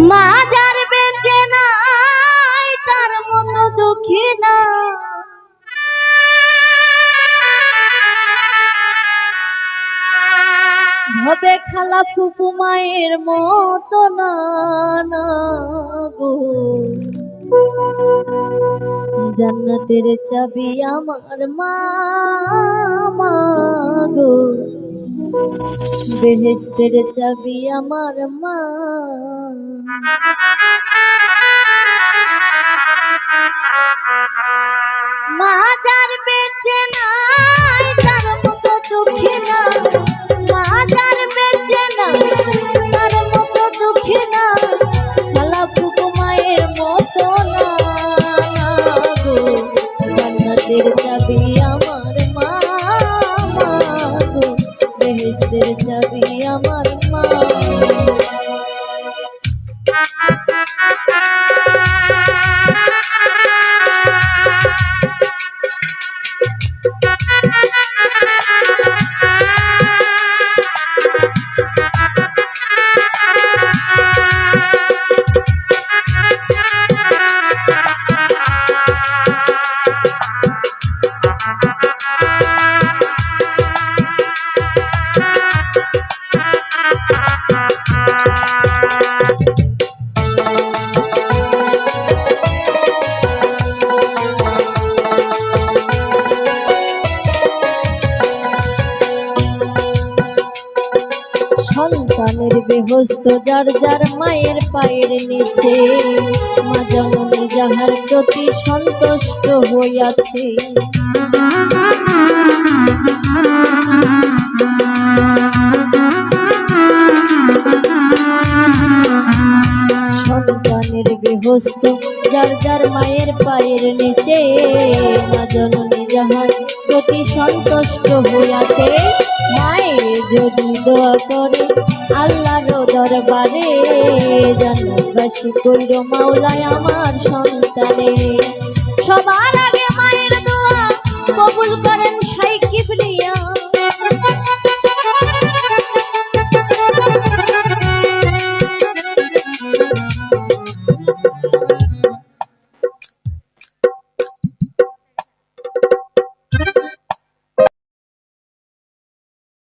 মা যার বেঁচে নাই, তার মতো দুঃখী না। হবে খালা ফুপু মায়ের মতো না গো। জান্নাতের চাবি আমার মা গো। বেহেস্তের চাবি আমার মা। মা যার বেঁচে নাই, তার মতো দুঃখী না। মা যার বেঁচে নাই, তার মতো দুঃখী না। খালা ফুকু মায়ের মতো না না গো। বেহেস্তের চাবি আমার মা। সন্তানের যার যার মায়ের পায়ের নিচে। মা জননী যাহার প্রতি সন্তুষ্ট হইয়াছে। সন্তানের বেহস্ত যার যার মায়ের পায়ের নিচে। মা যাহার প্রতি সন্তুষ্ট হইয়াছে। মায়ের যদি দোয়া করে, আল্লাহর দরবারে জান্নাতবাসী করল মাওলায় আমার সন্তানে। সবার আগে মায়ের দোয়া কবুল করেন শাইখ কিবরিয়া